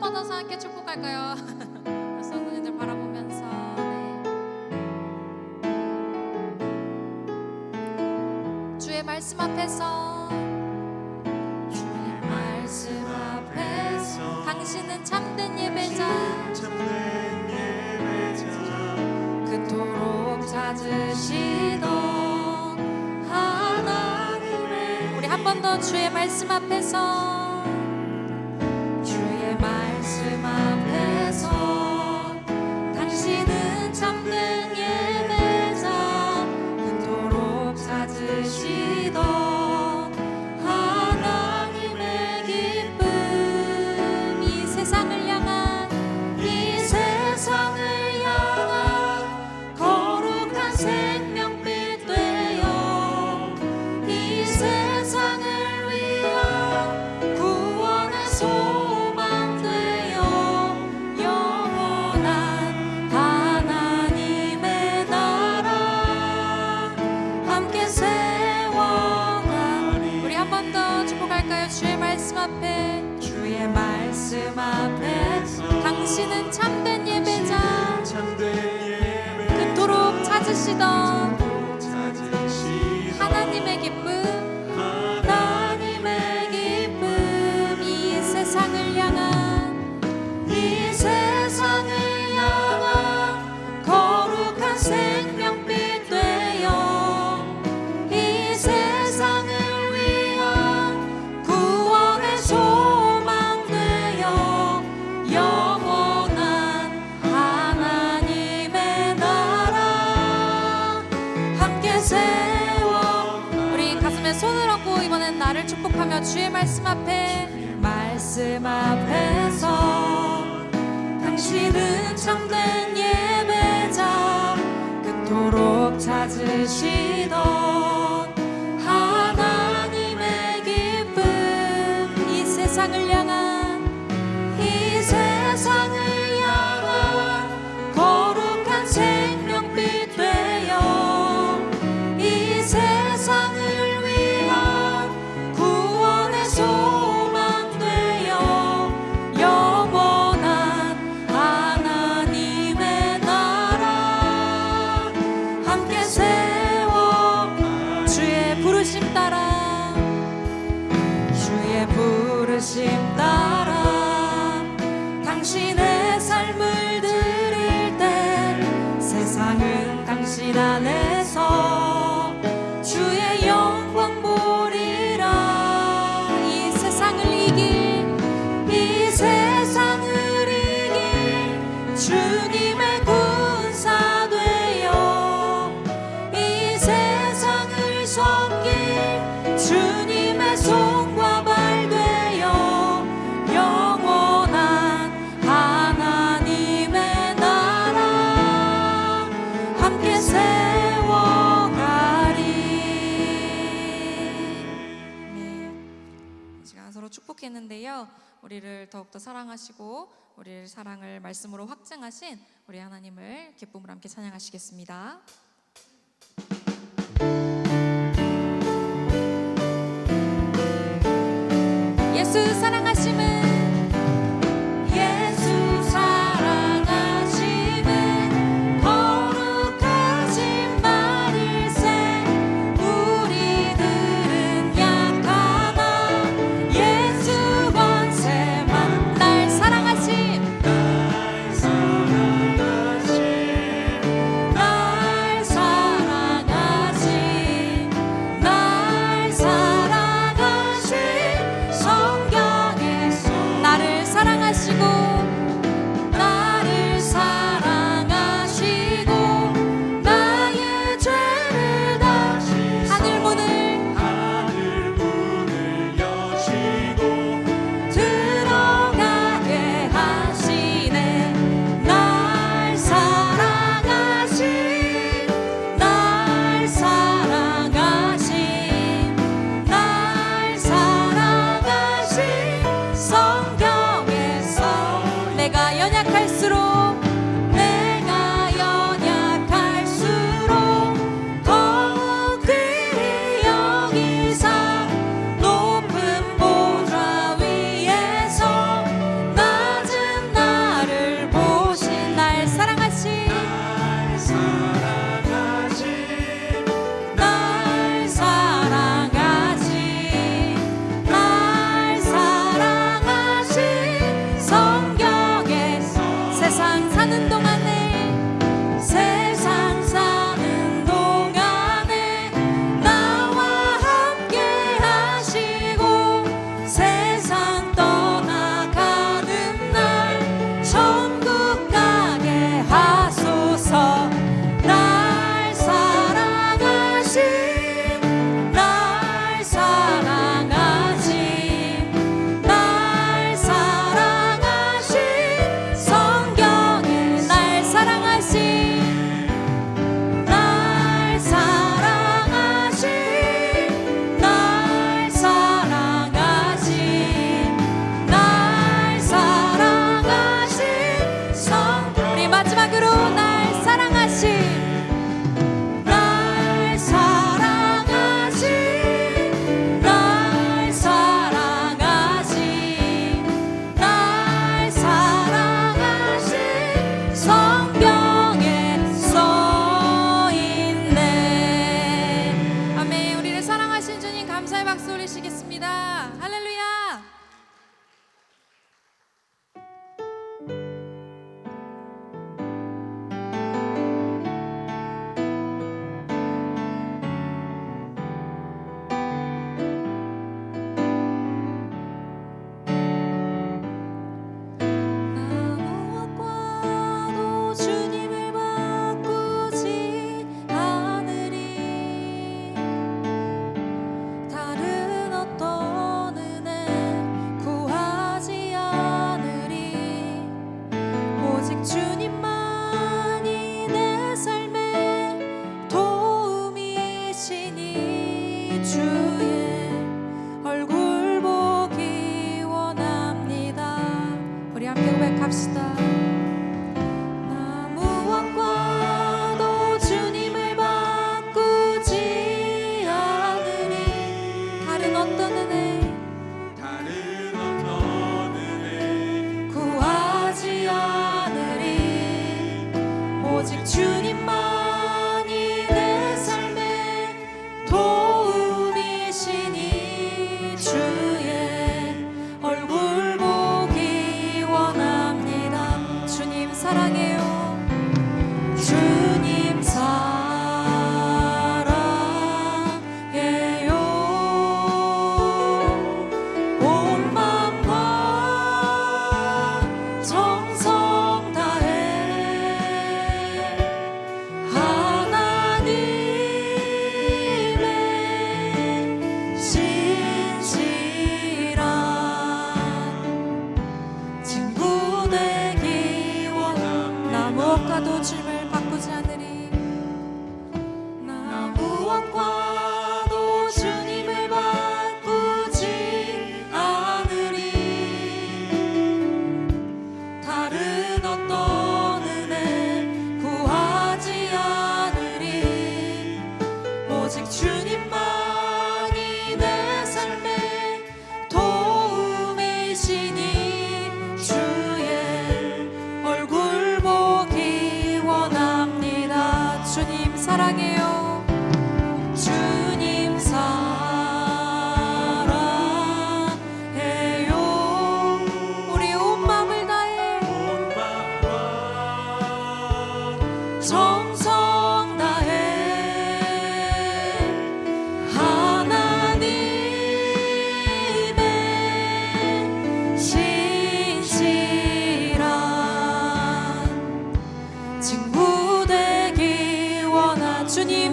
뻗어서 함께 축복할까요? 성도님들 바라보면서 네. 주의 말씀 앞에서 주의 말씀 앞에서 당신은 참된 예배자 참된 예배자 그토록 찾으시던 하나님의 우리 한 번 더 주의 말씀 앞에서 당신은 참된 예배자. 그토록 찾으시던 찾으시던 하나님의 기쁨 축복하며 주의 말씀 앞에 말씀 앞에서 당신은 참된 예배자 그토록 찾으시던 하나님의 기쁨 이 세상을 부르심 따라 당신의 삶을 드릴 때 세상은 당신 안에서 주의 영광 보리라. 이 세상을 이길 이 세상을 이길 주님의 군 축복했는데요. 우리를 더욱더 사랑하시고 우리를 사랑을 말씀으로 확증하신 우리 하나님을 기쁨으로 함께 찬양하시겠습니다.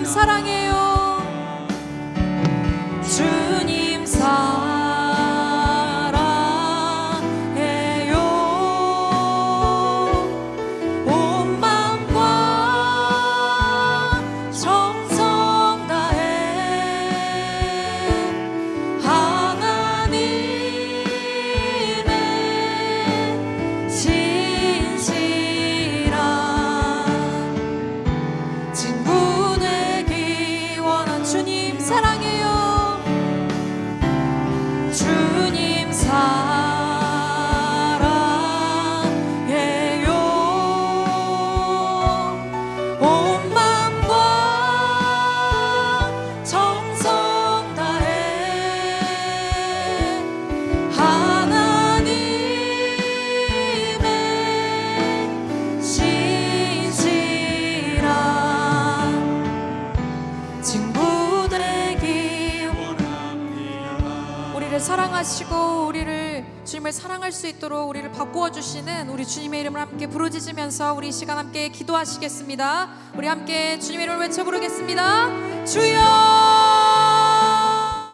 사랑해요. 사랑하시고 우리를 주님을 사랑할 수 있도록 우리를 바꾸어 주시는 우리 주님의 이름을 함께 부르짖으면서 우리 시간 함께 기도하시겠습니다. 우리 함께 주님의 이름을 외쳐 부르겠습니다. 주여!